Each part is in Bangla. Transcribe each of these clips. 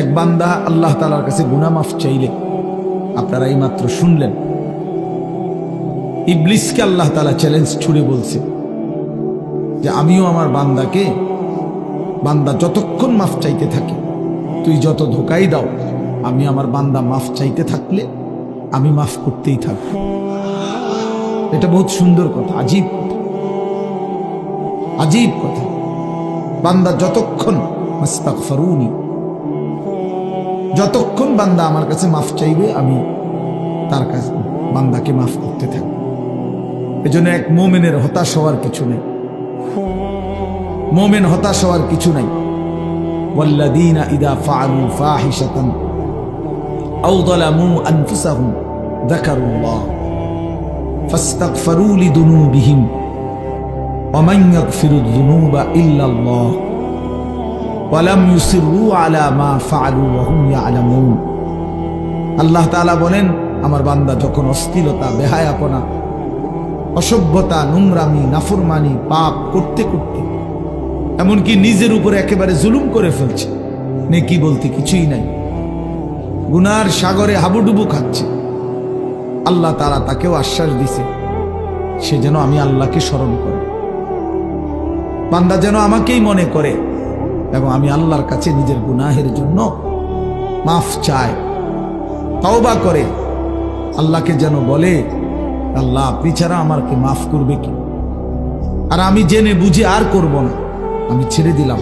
এক বান্দা আল্লাহ তালার কাছে গুনা মাফ চাইলে, আপনারা এই মাত্র শুনলেন। ইবলিসকে আল্লাহ তালা চ্যালেঞ্জ ছুড়ে বলছে যে, আমিও আমার বান্দাকে, বান্দা যতক্ষণ মাফ চাইতে থাকে, তুই যত ধোকাই দাও, আমি আমার বান্দা মাফ চাইতে থাকলে আমি মাফ করতেই থাকব। এটা বহুত সুন্দর কথা, আজীব আজীব কথা। বান্দা যতক্ষণ মাস্তাগফিরুনি যতক্ষণ বান্দা আমার কাছে মাফ চাইবে আমি তার কাছে বান্দাকে মাফ করতে থাকবো এজন্য এক মোমেনের হতাশ হওয়ার কিছু নেই মোমেন হতাশ হওয়ার কিছু নাই والذين إذا فعلوا فاحشة أو ظلموا أنفسهم ذكروا الله فاستغفروا لذنوبهم ومن يغفر الذنوب إلا الله আলা মা আল্লাহ তাআলা বলেন, আমার বান্দা যখন অস্থিরতা, বেহায়াপনা, অসভ্যতা, নোংরামি, নাফরমানি, পাপ করতে করতে, এমনকি নিজের উপরে একেবারে জুলুম করে ফেলছে, নেকি বলতে কিছুই নাই, গুনার সাগরে হাবুডুবু খাচ্ছে, আল্লাহ তারা তাকেও আশ্বাস দিছে, সে যেন আমি আল্লাহকে স্মরণ করে। বান্দা যেন আমাকেই মনে করে এবং আমি আল্লাহর কাছে নিজের গুনাহের জন্য মাফ চায় তওবা করে। আল্লাহকে যেন বলে, আল্লাহ, আপনি ছাড়া আমাকে মাফ করবে কি? আর আমি জেনে বুঝে আর করব না। আমি ছেড়ে দিলাম।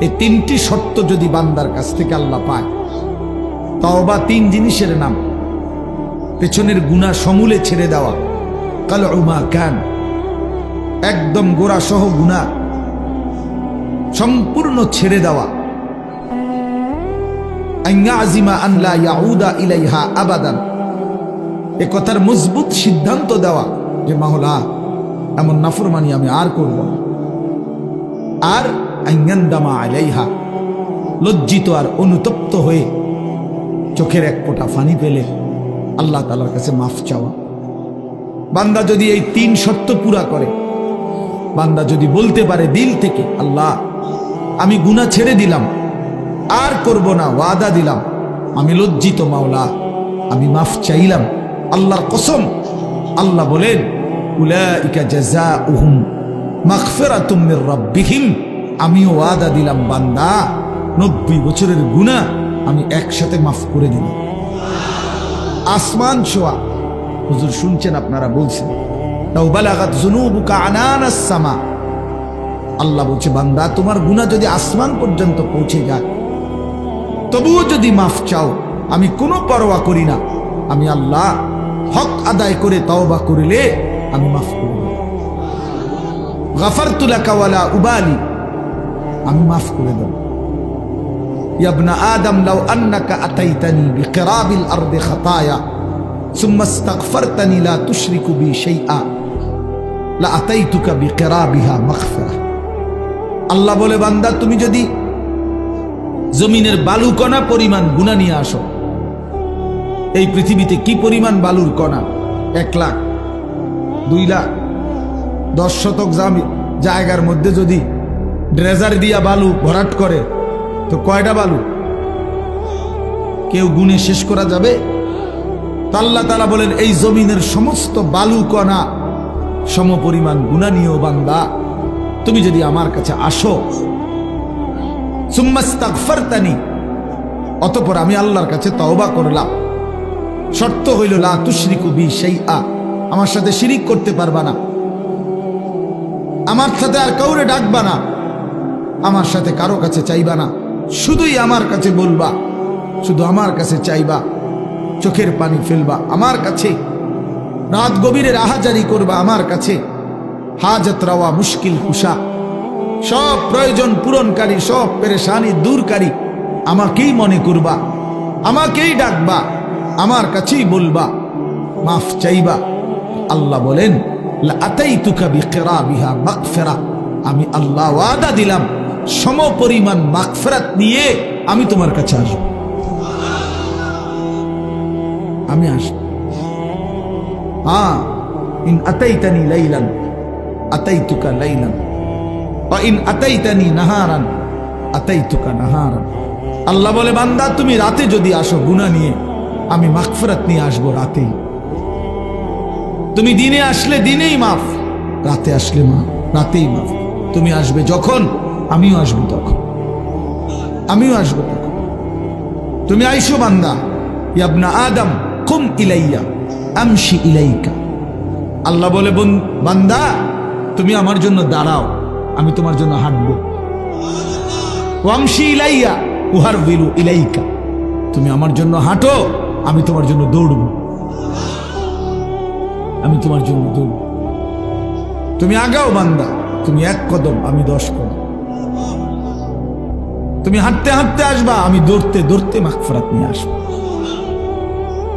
এই তিনটি শর্ত যদি বান্দার কাছ থেকে আল্লাহ পায়, তওবা তিন জিনিসের নাম। পেছনের গুণা সমূলে ছেড়ে দেওয়া। কাল উমা কান। একদম গোড়া সহ গুণা সম্পূর্ণ ছেড়ে দেওয়া। আনলা মজবুত সিদ্ধান্ত দেওয়া এমন নাফরমানি আমি আর করব আর লজ্জিত আর অনুতপ্ত হয়ে চোখের এক ফোঁটা ফানি পেলে আল্লাহ তালার কাছে মাফ চাওয়া। বান্দা যদি এই তিন শর্ত পুরা করে, বান্দা যদি বলতে পারে দিল থেকে, আল্লাহ আমি গুণা ছেড়ে দিলাম। আর করব না, ওয়াদা দিলাম। আমি লজ্জিত, মাওলা। আমি মাফ চাইলাম। আল্লাহর কসম। আল্লাহ বলেন, উলাইকা জাযাউহুম মাগফিরাতুম মির রাব্বিহিম। আমিও ওয়াদা দিলাম, বান্দা। নব্বই বছরের গুনাহ আমি একসাথে মাফ করে দিলাম। আসমান ছোঁয়া। হুজুর শুনছেন আপনারা বলছেন তাও বালাগাত জুনুবুকা আনানাস সামা। আল্লাহ বলছে বান্দা তোমার গুনাহ যদি আসমান পর্যন্ত পৌঁছে যায় তবুও যদি মাফ চাও আমি কোনো পরোয়া করি না আমি আল্লাহ হক আদায় করে তওবা করিলে আমি মাফ করব গাফার তুলাকাওয়ালা উবালি আমি মাফ করে দেব ইয়াবনা আদম লাউ আন্নাকা আতাইতানি বিকিরাবিল আরদি খাতায়া ثم استغفرتني لا تشرك بي شيئا لأتيتك بقرابها مغفرة আল্লাহ বলে, বান্দা, তুমি যদি জমিনের বালু কণা পরিমাণ গুণা নিয়ে আসো, এই পৃথিবীতে কি পরিমাণ বালুর কণা? এক লাখ, দুই লাখ, দশ শতক জায়গার মধ্যে যদি ড্রেজার দিয়া বালু ভরাট করে, তো কয়টা বালু? কেউ গুণে শেষ করা যাবে? তাল্লা তালা বলেন, এই জমিনের সমস্ত বালু কণা সম পরিমাণ গুণা নিয়েও বান্দা। তুমি যদি আমার কাছে আসো, সুম্মাস্তাগফারতানি, অতপর আমি আল্লাহর কাছে তওবা করলাম। শর্ত হইল, লা তুশরিকু বি শাইআ, আমার সাথে শিরিক করতে পারবা না। আমার সাথে আর কাউরে ডাকবা না। আমার সাথে কারও কাছে চাইবা না। শুধুই আমার কাছে বলবা, শুধু আমার কাছে চাইবা, চোখের পানি ফেলবা, আমার কাছে। রাত গভীরের আহাজারি করবা, আমার কাছে। হাজত রাওয়া মুশকিল কুশা। সব প্রয়োজন পূরণকারী, সব পেরেশানি দূরকারী। আমাকেই মনে করবা, আমাকেই ডাকবা, আমার কাছেই বলবা, মাফ চাইবা। আল্লাহ বলেন আমি আল্লাহ ওয়াদা দিলাম সম পরিমাণ মাগফিরাত নিয়ে আমি তোমার কাছে আসব। আমি আসব। হ্যাঁ ইন আতাইতানি লাইলান। আতাইতুকা আল্লাহ বলে, বান্দা, তুমি রাতে যদি আসো গুণা নিয়ে, আমি মাগফিরাত নিয়ে আসব তুমি দিনে আসলে দিনেই মাফ, রাতে আসলে মা, রাতেই মাফ। তুমি আসবে যখন, আমিও আসব তখন। আমিও আসব তখন। তুমি আইসো বান্দা, ইয়াবনা আদম, কুম ইলাইয়া, আমশি ইলাইকা। আল্লাহ বলে, বন- বান্দা তুমি আমার জন্য দাঁড়াও, আমি তোমার জন্য হাঁটবো। ওয়ামশি ইলাইয়া উহার বিলু ইলাইকা। তুমি আমার জন্য হাঁটো, আমি তোমার জন্য দৌড়ব। আমি তোমার জন্য দৌড়ব। তুমি আগাও বান্দা, তুমি এক কদম, আমি দশ কদম। তুমি হাঁটতে হাঁটতে আসবা, আমি দৌড়তে দৌড়তে মাখফরাত নিয়ে আসব।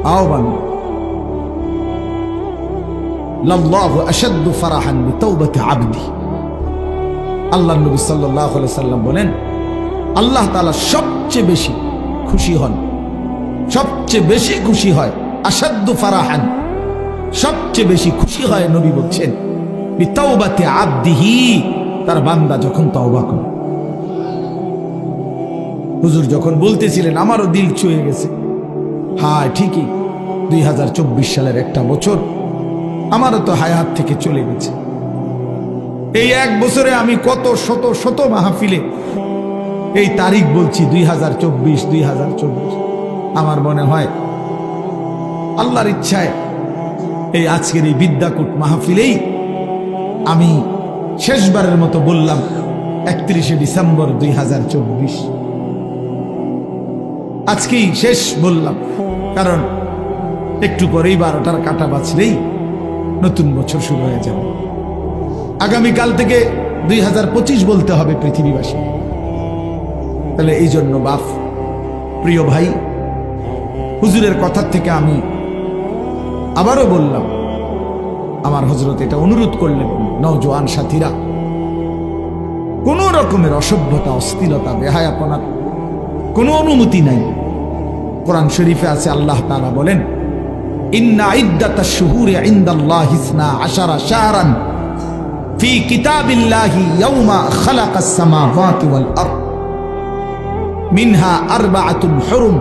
আও বান্দা। আল্লাহ নবী আলাইহি সাল্লাম বলেন, আল্লাহ তাআলা সবচেয়ে বেশি খুশি হন। সবচেয়ে বেশি খুশি হয় আসাদ্দু ফারাহান। সবচেয়ে বেশি খুশি হয় নবী বলছেন বিতাওবাতি আবদিহি। তার বান্দা যখন তওবা করে। হুজুর যখন বলতেছিলেন, আমারও দিল ছুঁয়ে গেছে। হ্যাঁ ঠিকই দুই হাজার চব্বিশ সালের একটা বছর আমারও তো হায়াত থেকে চলে গেছে। এই এক বছরে আমি কত শত শত মাহফিলে, এই তারিখ বলছি দুই হাজার চব্বিশ, দুই হাজার চব্বিশ। আমার মনে হয় আল্লাহর ইচ্ছায় এই আজকের এই বিদ্যাকূট মাহফিলেই আমি শেষবারের মতো বললাম, একত্রিশে ডিসেম্বর দুই হাজার চব্বিশ। আজকেই শেষ বললাম, কারণ একটু পরেই বারোটার কাটা বাঁচলেই নতুন বছর শুরু হয়ে যাবে। আগামীকাল থেকে দুই হাজার পঁচিশ বলতে হবে পৃথিবীবাসী। তাহলে এই জন্য বাপ, প্রিয় ভাই, হুজুরের কথার থেকে আমি আবারও বললাম, আমার হজরত এটা অনুরোধ করলেন নওজোয়ান সাথীরা, কোন রকমের অসভ্যতা অস্থিরতা বেহায়াপনার কোনো অনুমতি নাই। কোরআন শরীফে আছে, আল্লাহ তাআলা বলেন ইন্না ইদ্দাতা শুহুরি ইনদাল্লাহি ইসনা আশারা শাহরান ফি কিতাবিল্লাহি ইয়াউমা খালাকাস সামাওয়াতি ওয়াল আরদ মিনহা আরবাআতুন হুরুম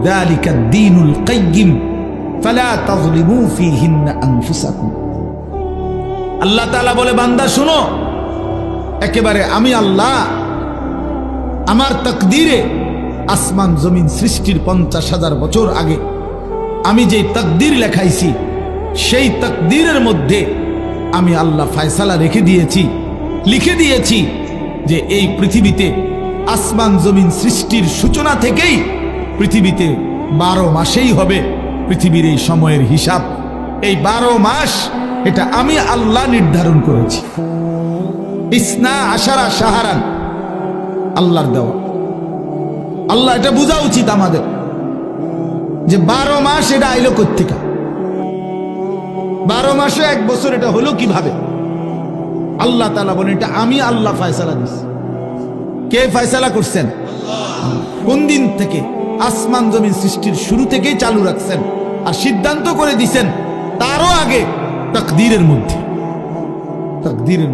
ذلك الدين القيم فلا تظلموا فيهن أنفسكم আল্লাহ তাআলা বলে বান্দা শুনো একেবারে আমি আল্লাহ আমার তকদিরে আসমান জমিন সৃষ্টির পঞ্চাশ হাজার বছর আগে আমি যে তকদির লেখাইছি, সেই তকদিরের মধ্যে আমি আল্লাহ ফায়সালা রেখে দিয়েছি, লিখে দিয়েছি যে এই পৃথিবীতে আসমান জমিন সৃষ্টির সূচনা থেকেই পৃথিবীতে বারো মাসেই হবে পৃথিবীর এই সময়ের হিসাব। এই বারো মাস এটা আমি আল্লাহ নির্ধারণ করেছি। ইসনা আশারা সাহারান, আল্লাহর দেওয়া। আল্লাহ এটা বোঝা উচিত আমাদের। যে বারো মাস এটা আইলো কোথেকা বারো মাসে এক বছর এটা হলো কীভাবে? আল্লাহ তালা বলেন, এটা আমি আল্লাহ ফায়সালা দিছি। কে ফায়সালা করছেন? কোন দিন থেকে আসমান জমিন সৃষ্টির শুরু থেকেই চালু রাখছেন আর সিদ্ধান্ত করে দিছেন তারও আগে তকদিরের মধ্যে। তকদিরের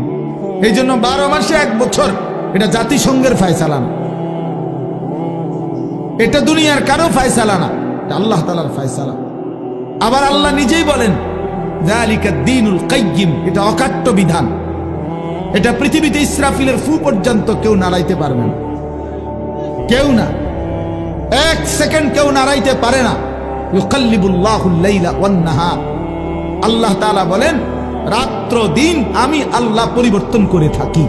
এই জন্য বারো মাসে এক বছর এটা জাতিসংঘের ফায়সালা না। এটা দুনিয়ার কারও ফায়সালা না। এটা আল্লাহ তালার ফায়সালা। আবার আল্লাহ নিজেই বলেন, যালিকা দ্বীনুল কাইয়্যিম এটা অকাট্য বিধান। এটা পৃথিবীতে ইসরাফিলের ফু পর্যন্ত কেউ নাড়াইতে পারবে না। কেউ না। এক সেকেন্ড কেউ নাড়াইতে পারে না। আল্লাহ তাআলা বলেন, রাত্র, দিন আমি আল্লাহ পরিবর্তন করে থাকি।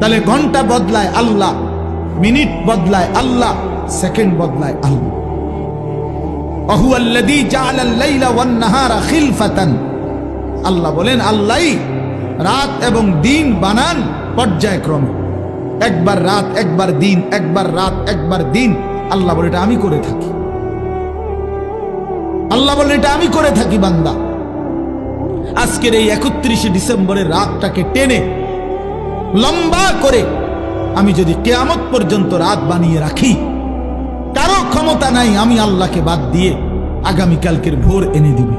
তাহলে ঘণ্টা বদলায় আল্লাহ, মিনিট বদলায় আল্লাহ, সেকেন্ড বদলায় আল্লাহ। আল্লাহ বলেন, আল্লাহই রাত এবং দিন বানান পর্যায়ক্রমে। একবার রাত, একবার দিন, একবার রাত, একবার দিন। আল্লাহ বলে, এটা আমি করে থাকি। আল্লাহ বলে, এটা আমি করে থাকি, বান্দা। আজকের এই একত্রিশে ডিসেম্বরের রাতটাকে টেনে, লম্বা করে আমি যদি কেয়ামত পর্যন্ত রাত বানিয়ে রাখি ক্ষমতা নাই, আমি আল্লাহকে বাদ দিয়ে আগামীকালকের ভোর এনে দিবে।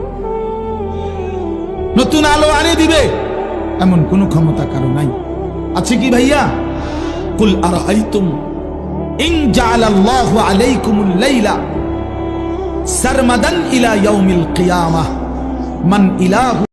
নতুন আলো আনে দিবে, এমন কোনো ক্ষমতা কারও নাই। আছে কি ভাইয়া? কুল আরাইতুম ইন জাআলাল্লাহু আলাইকুমুল লাইলা সারমাদান ইলা ইয়াউমিল কিয়ামাহ। মান ইলাহু